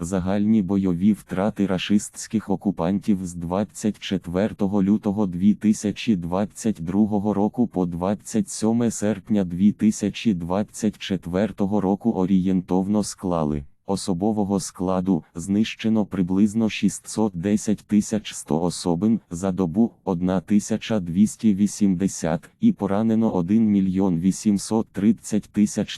Загальні бойові втрати рашистських окупантів з 24 лютого 2022 року по 27 серпня 2024 року орієнтовно склали. Особового складу знищено приблизно 610 100 особин за добу 1280 і поранено 1 мільйон 830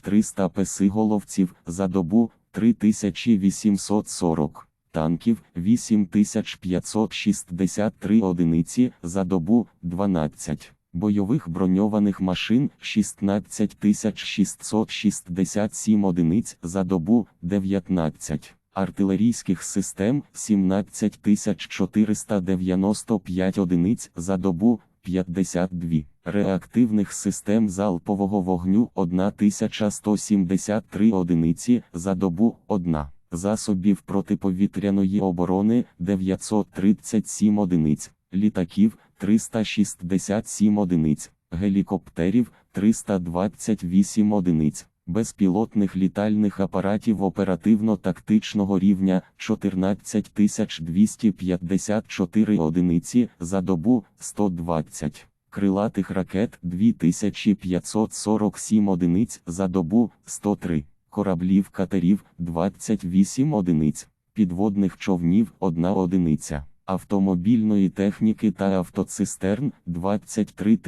300 песиголовців за добу 3840 танків 8563 одиниці за добу 12 бойових броньованих машин 16667 одиниць за добу 19 артилерійських систем 17495 одиниць за добу 52 реактивних систем залпового вогню 1173 одиниці за добу 1 засобів протиповітряної оборони 937 одиниць. Літаків 367 одиниць, гелікоптерів 328 одиниць, безпілотних літальних апаратів оперативно-тактичного рівня 14254 одиниці за добу 120. Крилатих ракет 2547 одиниць за добу 103, кораблів катерів 28 одиниць, підводних човнів 1 одиниця автомобільної техніки та автоцистерн 23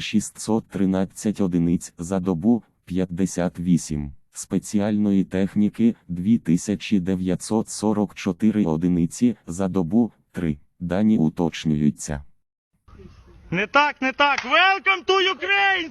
613 одиниць за добу 58, спеціальної техніки 2944 одиниці за добу 3. Дані уточнюються. Не так, не так. Welcome to Ukraine!